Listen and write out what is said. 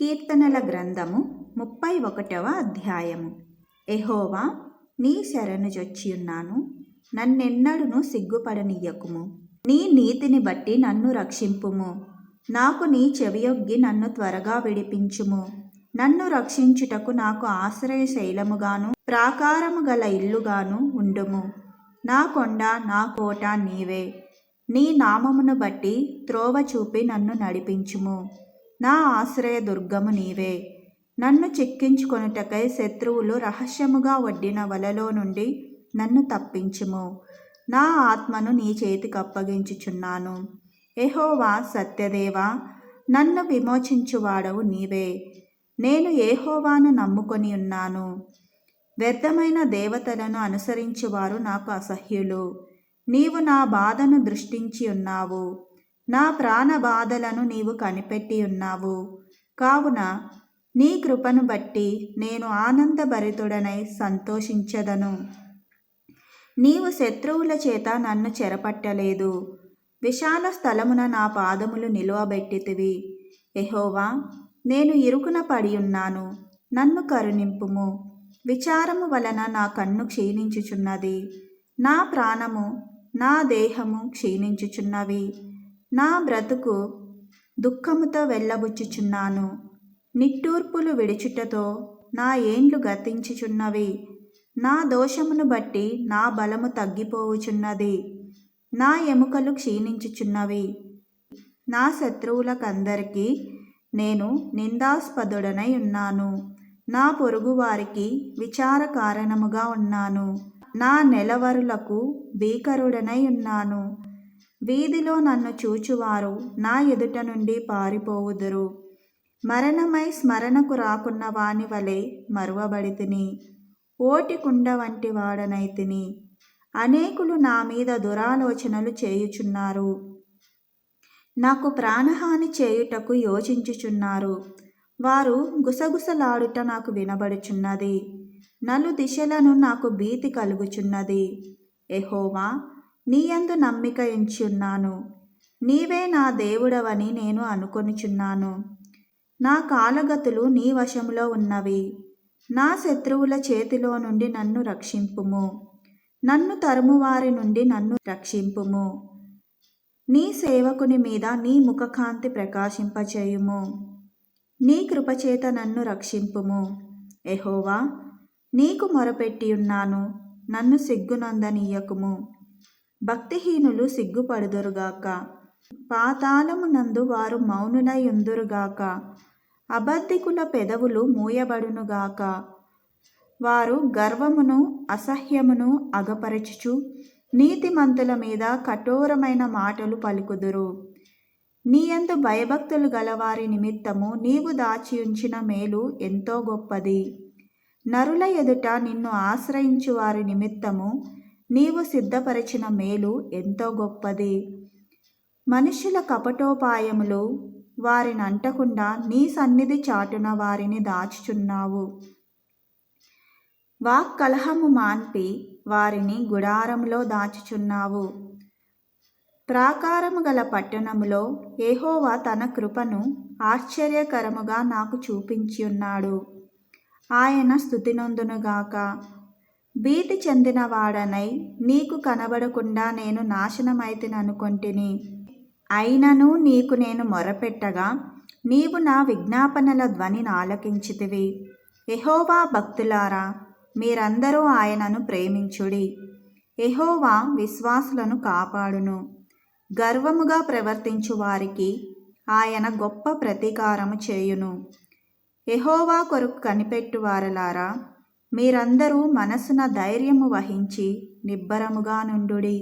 కీర్తనల గ్రంథము ముప్పై ఒకటవ అధ్యాయము. ఎహోవా నీ శరణు జొచ్చియున్నాను. నన్నెన్నడును సిగ్గుపడనీయకుము. నీ నీతిని బట్టి నన్ను రక్షింపుము. నాకు నీ చెవియొగ్గి నన్ను త్వరగా విడిపించుము. నన్ను రక్షించుటకు నాకు ఆశ్రయ శైలముగాను ప్రాకారము గల ఇల్లుగాను ఉండుము. నా కొండ నా కోట నీవే. నీ నామమును బట్టి త్రోవ చూపి నన్ను నడిపించుము. నా ఆశ్రయ దుర్గము నీవే. నన్ను చిక్కించుకొనుటకై శత్రువులు రహస్యముగా వడ్డిన వలలో నుండి నన్ను తప్పించుము. నా ఆత్మను నీ చేతికి అప్పగించుచున్నాను. ఎహోవా సత్యదేవా నన్ను విమోచించువాడవు నీవే. నేను ఏహోవాను నమ్ముకొని ఉన్నాను. వ్యర్థమైన దేవతలను అనుసరించువారు నాకు అసహ్యులు. నీవు నా బాధను దృష్టించి ఉన్నావు. నా ప్రాణ బాధలను నీవు కనిపెట్టి ఉన్నావు. కావున నీ కృపను బట్టి నేను ఆనందభరితుడనై సంతోషించదను. నీవు శత్రువుల చేత నన్ను చెరపట్టలేదు. విశాల స్థలమున నా పాదములు నిలువబెట్టితివి. ఎహోవా నేను ఇరుకున పడి ఉన్నాను నన్ను కరుణింపుము. విచారము వలన నా కన్ను క్షీణించుచున్నది. నా ప్రాణము నా దేహము క్షీణించుచున్నవి. నా బ్రతుకు దుఃఖముతో వెళ్ళబుచ్చుచున్నాను. నిట్టూర్పులు విడుచుటతో నా ఏండ్లు గతించుచున్నవి. నా దోషమును బట్టి నా బలము తగ్గిపోవుచున్నది. నా ఎముకలు క్షీణించుచున్నవి. నా శత్రువులకందరికీ నేను నిందాస్పదుడనై ఉన్నాను నా పొరుగువారికి విచార కారణముగా ఉన్నాను. నా నెలవరులకు భీకరుడనై ఉన్నాను వీధిలో నన్ను చూచువారు. నా ఎదుట నుండి పారిపోవుదురు. మరణమై స్మరణకు రాకున్న వాని వలె మరువబడితిని ఓటి కుండ వంటి వాడనైతిని అనేకులు నా మీద దురాలోచనలు చేయుచున్నారు. నాకు ప్రాణహాని చేయుటకు యోచించుచున్నారు. వారు గుసగుసలాడుట నాకు వినబడుచున్నది. నలు దిశలను నాకు భీతి కలుగుచున్నది. ఎహోవా నీయందు నమ్మిక ఎంచున్నాను నీవే నా దేవుడవని నేను అనుకొనిచున్నాను. నా కాలగతులు నీ వశములో ఉన్నవి. నా శత్రువుల చేతిలో నుండి నన్ను రక్షింపుము. నన్ను తరుమువారి నుండి నన్ను రక్షింపుము. నీ సేవకుని మీద నీ ముఖకాంతి ప్రకాశింపచేయుము. నీ కృపచేత నన్ను రక్షింపుము. ఎహోవా నీకు మొరపెట్టి ఉన్నాను నన్ను సిగ్గునందనీయకుము. భక్తిహీనులు సిగ్గుపడుదురుగాక పాతాళము నందు వారు మౌనులై ఉందురుగాక అబద్ధికుల పెదవులు మూయబడునుగాక వారు గర్వమును అసహ్యమును అగపరచుచు నీతిమంతుల మీద కఠోరమైన మాటలు పలుకుదురు. నీయందు భయభక్తులు గలవారి నిమిత్తము నీవు దాచి ఉంచిన మేలు ఎంతో గొప్పది. నరుల ఎదుట నిన్ను ఆశ్రయించు వారి నిమిత్తము నీవు సిద్ధపరిచిన మేలు ఎంతో గొప్పది. మనుషుల కపటోపాయములు వారిని అంటకుండా నీ సన్నిధి చాటున వారిని దాచుచున్నావు. వాక్కలహము మాన్పి వారిని గుడారంలో దాచుచున్నావు. ప్రాకారము గల పట్టణములో ఏహోవా తన కృపను ఆశ్చర్యకరముగా నాకు చూపించి ఉన్నాడు ఆయన స్థుతినొందునుగాక. భీతి చెందినవాడనై నీకు కనబడకుండా నేను నాశనమైతిననుకొంటిని. అయినను నీకు నేను మొరపెట్టగా నీవు నా విజ్ఞాపనల ధ్వనిని ఆలకించితివి ఎహోవా భక్తులారా మీరందరూ ఆయనను ప్రేమించుడి. ఎహోవా విశ్వాసులను కాపాడును. గర్వముగా ప్రవర్తించు వారికి ఆయన గొప్ప ప్రతీకారము చేయును. ఎహోవా కొరకు కనిపెట్టు వారలారా మీరందరూ మనసున ధైర్యము వహించి నిబ్బరముగా నుండుడి.